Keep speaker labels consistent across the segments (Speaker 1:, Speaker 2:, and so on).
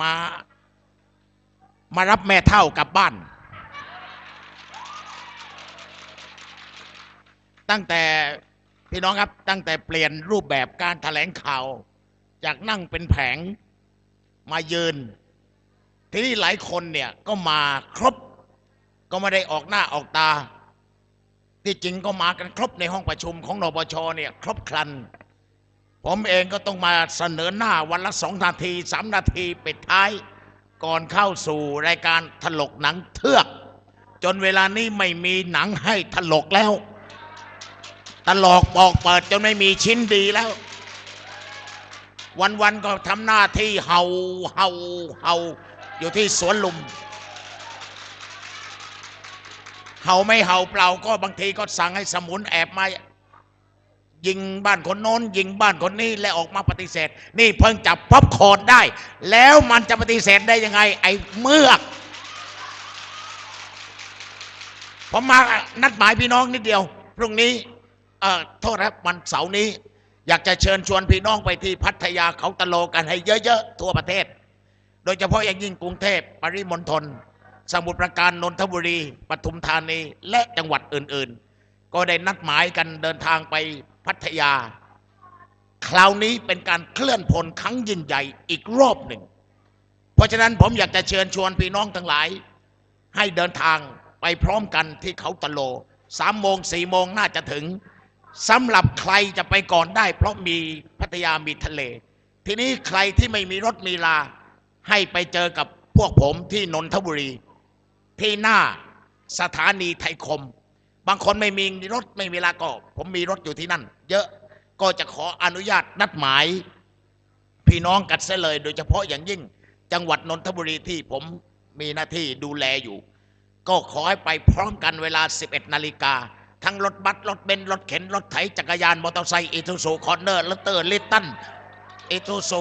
Speaker 1: มามารับแม่เท่ากลับบ้าน ตั้งแต่พี่น้องครับตั้งแต่เปลี่ยนรูปแบบการแถลงข่าว จากนั่งเป็นแผงมายืน ทีนี้หลายคนเนี่ยก็มาครบ ก็ไม่ได้ออกหน้าออกตา ที่จริงก็มากันครบในห้องประชุมของนปชเนี่ย ครบครัน ผมเองก็ต้องมาเสนอหน้าวันละสองนาทีสามนาทีปิดท้าย ก่อนเข้าสู่รายการถลกหนังเทือก จนเวลานี้ไม่มีหนังให้ถลกแล้ว ตลอกบอกเปิดจนไม่มีชิ้นดีแล้ว วันๆก็ทำหน้าที่เห่าเห่าเห่าอยู่ที่สวนลุมเห่าไม่เห่าเปล่าก็บางทีก็สั่งให้สมุนแอบมา ยิงบ้านคนโน้น ยิงบ้านคนนี้และออกมาปฏิเสธ นี่เพิ่งจับป๊อปคอร์นได้ แล้วมันจะปฏิเสธได้ยังไง ไอ้เมือกผมมานัดหมายพี่น้องนิดเดียว พรุ่งนี้เอ่อโทษครับวันเสาร์นี้ อยากจะเชิญชวนพี่น้องไปที่พัทยาเขาตะโลกันให้เยอะๆทั่วประเทศ โดยเฉพาะอย่างยิ่งกรุงเทพปริมณฑลสมุทรปราการนนทบุรีปทุมธานีและจังหวัดอื่น ๆ ก็ได้นัดหมายกันเดินทางไป พัทยา คราวนี้เป็นการเคลื่อนพลครั้งยิ่งใหญ่อีกรอบหนึ่ง เพราะฉะนั้นผมอยากจะเชิญชวนพี่น้องทั้งหลาย ให้เดินทางไปพร้อมกันที่เขาตะโลสามโมงสี่โมงน่าจะถึงสำหรับใครจะไปก่อนได้ เพราะมีพัทยามีทะเล ทีนี้ใครที่ไม่มีรถมีลา ให้ไปเจอกับพวกผมที่นนทบุรี ที่หน้าสถานีไทยคม บางคนไม่มีรถไม่มีลาก็ ผมมีรถอยู่ที่นั่น เยอะก็จะขออนุญาตนัดหมาย พี่น้องกันเสียเลย โดยเฉพาะอย่างยิ่ง จังหวัดนนทบุรีที่ผมมีหน้าที่ดูแลอยู่ ก็ขอให้ไปพร้อมกันเวลา 11 นาฬิกา ทั้งรถบัสรถเบนซ์รถเข็น รถไถจักรยานมอเตอร์ไซค์อีทูซูคอนเนอร์ลเตอร์ลิตตันอีทูซู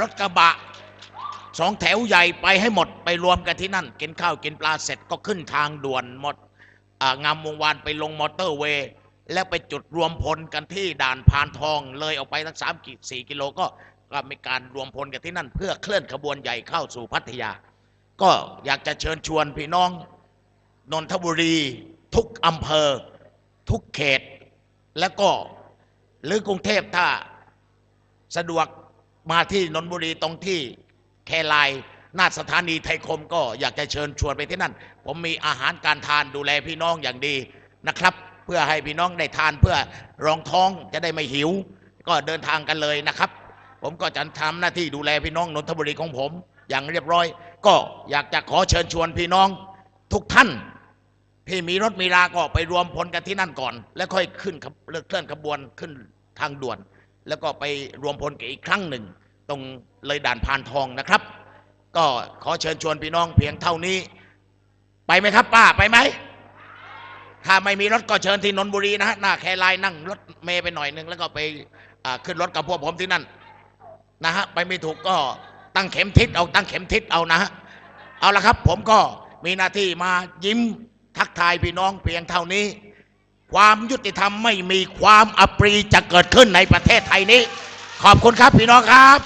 Speaker 1: รถกระบะสองแถวใหญ่ไปให้หมดไปรวมกันที่นั่น กินข้าวกินปลาเสร็จก็ขึ้นทางด่วนหมดอ่า งามวงวานไปลงมอเตอร์เวย์ แล้วไปจุดรวมพลกันที่ด่านพานทอง เลยออกไปสักสามกิสี่กิโลก็ก็มีการรวมพลกันที่นั่น เพื่อเคลื่อนขบวนใหญ่เข้าสู่พัทยา ก็อยากจะเชิญชวนพี่น้องนนทบุรีทุกอำเภอ ทุกเขต แล้วก็หรือกรุงเทพถ้าสะดวกมาที่นนทบุรีตรงที่แคลาย หน้าสถานีไทยคมก็อยากจะเชิญชวนไปที่นั่น ผมมีอาหารการทานดูแลพี่น้องอย่างดีนะครับ เพื่อให้พี่น้องได้ทานเพื่อรองท้องจะได้ไม่หิว ก็เดินทางกันเลยนะครับ ผมก็จะทำหน้าที่ดูแลพี่น้องนนทบุรีของผม อย่างเรียบร้อย ก็อยากจะขอเชิญชวนพี่น้องทุกท่านที่มีรถมีราก็ไปรวมพลกันที่นั่นก่อน แล้วค่อยขึ้นเคลื่อนขบวนขึ้นทางด่วน แล้วก็ไปรวมพลกันอีกครั้งหนึ่ง ตรงเลยด่านพานทองนะครับ ก็ขอเชิญชวนพี่น้องเพียงเท่านี้ ไปไหมครับป้าไปไหม ถ้าไม่มีรถก็เชิญที่นนบุรีนะฮะหน้าแครายนั่งรถเมย์ไปหน่อยนึง แล้วก็ไปขึ้นรถกับพวกผมที่นั่นนะฮะไปไม่ถูกก็ตั้งเข็มทิศเอาตั้งเข็มทิศเอานะฮะเอาละครับ ผมก็มีหน้าที่มายิ้มทักทายพี่น้องเพียงเท่านี้ ความยุติธรรมไม่มีความอปรีจะเกิดขึ้นในประเทศไทยนี้ ขอบคุณครับพี่น้องครับ